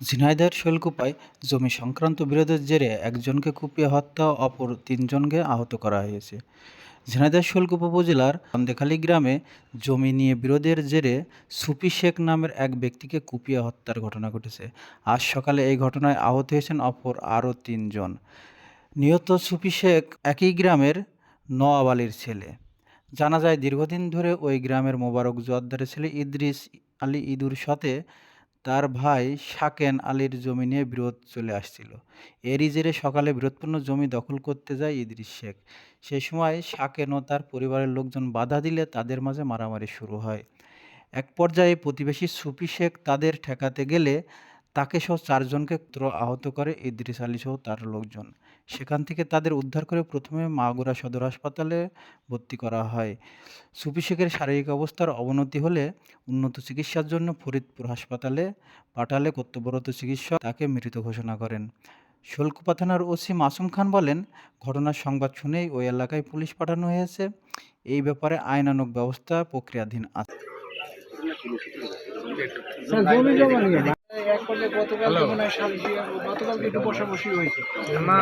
ঝিনাইদহের শৈলকুপায় জমি সংক্রান্ত বিরোধের জেরে একজনকে কুপিয়ে হত্যা, অপর তিনজনকে আহত করা হয়েছে। ঝিনাইদহ শৈলকুপা উপজেলার সন্দেখালী গ্রামে জমি নিয়ে বিরোধের জেরে সুফি শেখ নামের এক ব্যক্তিকে কুপিয়ে হত্যার ঘটনা ঘটেছে। আজ সকালে এই ঘটনায় আহত হয়েছেন অপর আরও তিনজন। নিহত সুফি শেখ একই গ্রামের নওয়াব আলীর ছেলে। জানা যায়, দীর্ঘদিন ধরে ওই গ্রামের মোবারক জোয়ারদারের ছেলে ইদ্রিস আলী ইদুর সাথে তার ভাই শাকেন আলীর জমি নিয়ে বিরোধ চলে আসছিল। এরই জেরে সকালে বিরোধপূর্ণ জমি দখল করতে যায় ইদ্রিস শেখ। সে সময় শাকেন ও তার পরিবারের লোকজন বাধা দিলে তাদের মাঝে মারামারি শুরু হয়। এক পর্যায়ে প্রতিবেশী সুফি শেখ তাদের ঠেকাতে গেলে তাকে সহ চারজনকে আহত করে ইদ্রিস আলী সহ তার লোকজন। সেখান থেকে তাদের উদ্ধার করে প্রথমে মাগুরা সদর হাসপাতালে ভর্তি করা হয়। সুফি শেখের শারীরিক অবস্থার অবনতি হলে উন্নত চিকিৎসার জন্য ফরিদপুর হাসপাতালে পাঠালে কর্তব্যরত চিকিৎসক তাকে মৃত ঘোষণা করেন। শোলকুপা থানার ওসি মাসুম খান বলেন, ঘটনার সংবাদ শুনেই ওই এলাকায় পুলিশ পাঠানো হয়েছে। এই ব্যাপারে আইনানুগ ব্যবস্থা প্রক্রিয়াধীন আছে। পর্যায়ে গতকাল মনে হয় সাত দিয়ে গতকাল একটু বসাবসি হয়েছে। না